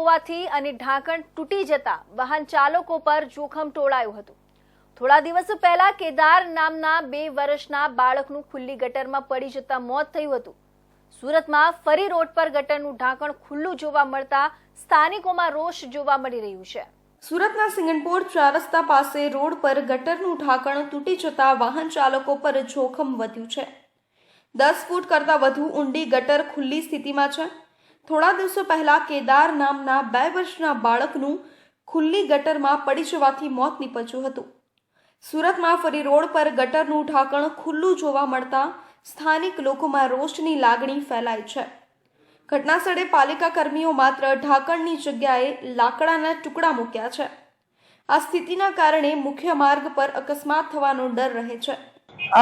હોવાથી અને ઢાંકણ તૂટી જતા વાહન ચાલકો પર જોખમ ટોળાયું હતું. થોડા દિવસ પહેલા કેદાર નામના બે વર્ષના બાળકનું ખુલ્લી ગટરમાં પડી જતા મોત થયું હતું. સુરતમાં ફરી રોડ પર ગટરનું ઢાંકણ ખુલ્લું જોવા મળતા સ્થાનિકોમાં રોષ જોવા મળી રહ્યું છે. સુરતના સિંગણપોર ચાર રસ્તા પાસે રોડ પર ગટરનું ઢાંકણ તૂટી જતા વાહન ચાલકો પર જોખમ વધ્યું છે. દસ ફૂટ કરતાં વધુ ઊંડી ગટર ખુલ્લી સ્થિતિમાં છે. થોડા દિવસો પહેલા કેદાર નામના બે વર્ષના બાળકનું ખુલ્લી ગટરમાં પડી જવાથી મોત નીપજ્યું હતું. સુરતમાં ફરી રોડ પર ગટરનું ઢાંકણ ખુલ્લું જોવા મળતા સ્થાનિક લોકોમાં રોષની લાગણી ફેલાઈ છે. ઘટનાસ્થળે પાલિકા કર્મીઓ માત્ર ઢાંકણની જગ્યાએ લાકડાના ટુકડા મૂક્યા છે. આ સ્થિતિના કારણે મુખ્ય માર્ગ પર અકસ્માત થવાનો ડર રહે છે.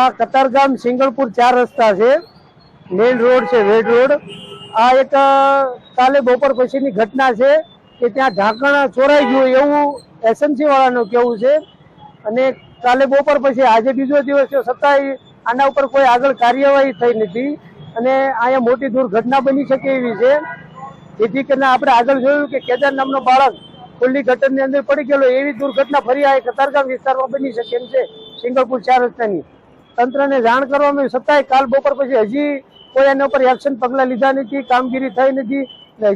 આ કતારગામ સિંગલપુર ચાર રસ્તા છે. મેઇન રોડ છે વેડ રોડ. આ એક કાલે બપોર પછીની ઘટના છે કે ત્યાં ઢાંકણ ચોરાઈ ગયું એવું એસએમસી વાળાનું કેવું છે. અને કાલે બપોર પછી આજે બીજો દિવસ છે છતાંય આના ઉપર કોઈ આગળ કાર્યવાહી થઈ નથી. અને અહીંયા મોટી દુર્ઘટના બની શકે એવી છે. જેથી કરીને આપણે આગળ જોયું કે કેદાર નામનો બાળક ખુલ્લી ગટરની અંદર પડી ગયેલો, એવી દુર્ઘટના ફરી આ કતારગામ વિસ્તારમાં બની શકે એમ છે, સિંગલપુર ચાર રસ્તાની. તંત્રને જાણ કરવામાં છતાંય કાલ બપોર પછી હજી કોઈ એના ઉપર એક્શન પગલાં લીધા નથી, કામગીરી થઈ નથી.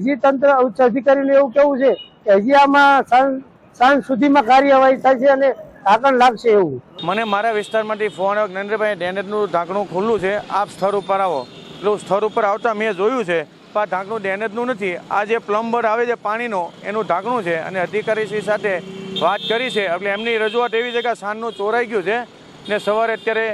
હજી તંત્ર ઉચ્ચ અધિકારીનું એવું કેવું છે કે હજી આમાં સાંજ સુધીમાં કાર્યવાહી થશે અને ઢાંકણ લાગશે એવું. મને મારા વિસ્તારમાંથી ફોન આવ્યો નરેન્દ્રભાઈ, ડેનેટનું ઢાંકણું ખુલ્લું છે. આપ સ્થળ ઉપર આવો. એટલે સ્થળ ઉપર આવતા મેં જોયું છે પણ આ ઢાંકણું ડેનેજનું નથી. આ જે પ્લમ્બર આવે છે પાણીનો, એનું ઢાંકણું છે અને અધિકારીશ્રી સાથે વાત કરી છે. એટલે એમની રજૂઆત એવી છે કે સાંજનું ચોરાઈ ગયું છે ને સવારે અત્યારે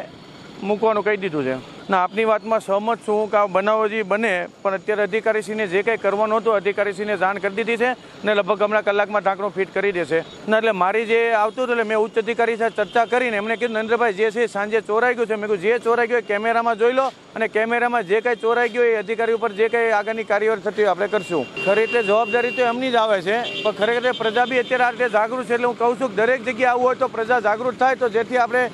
મૂકવાનું કહી દીધું છે. ના, આપની વાતમાં સહમત છું કે આ બનાવો જે બને, પણ અત્યારે અધિકારીશ્રીને જે કંઈ કરવાનું હતું, અધિકારીશ્રીને જાણ કરી દીધી છે ને લગભગ હમણાં કલાકમાં ઢાંકણું ફિટ કરી દેશે. ના એટલે મારી જે આવતું હતું, એટલે મેં ઉચ્ચ અધિકારી સાથે ચર્ચા કરીને એમણે કીધું, નરેન્દ્રભાઈ, જે છે સાંજે ચોરાઈ ગયું છે. મેં કીધું, જે ચોરાઈ ગયું કેમેરામાં જોઈ લો અને કેમેરામાં જે કંઈ ચોરાઈ ગયું એ અધિકારી ઉપર જે કંઈ આગળની કાર્યવાહી થતી હોય આપણે કરશું. ખરી રીતે જવાબદારી તો એમની જ આવે છે, પણ ખરેખર પ્રજા બી અત્યારે આ રીતે જાગૃત છે, એટલે હું કહું છું દરેક જગ્યાએ આવું હોય તો પ્રજા જાગૃત થાય, તો જેથી આપણે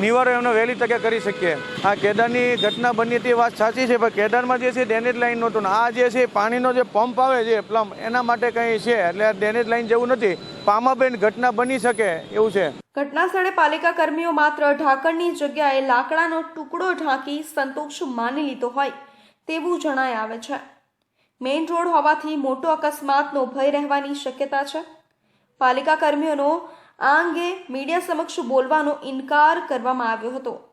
નિવારણ એમનો વહેલી તકે કરી શકીએ. આ કેદારની ઘટના બની હતી વાત સાચી છે, પણ કેદારમાં જે છે ડેનેજ લાઈન નહોતું આ જે છે પાણીનો જે પંપ આવે છે, પ્લમ, એના માટે કંઈ છે? એટલે ડેનેજ લાઈન જેવું નથી. પામાબેન ઘટના બની શકે એવું છે. ઘટના સ્થળે પાલિકા કર્મીઓ માત્ર ઢાંકણની જગ્યાએ લાકડાનો ટુકડો ઢાંકી સંતોષ માની લીધો હોય તેવું જણાય આવે છે. મેઇન રોડ હોવાથી મોટો અકસ્માતનો ભય રહેવાની શક્યતા છે. પાલિકા કર્મીઓનો આ અંગે મીડિયા સમક્ષ બોલવાનો ઇનકાર કરવામાં આવ્યો હતો.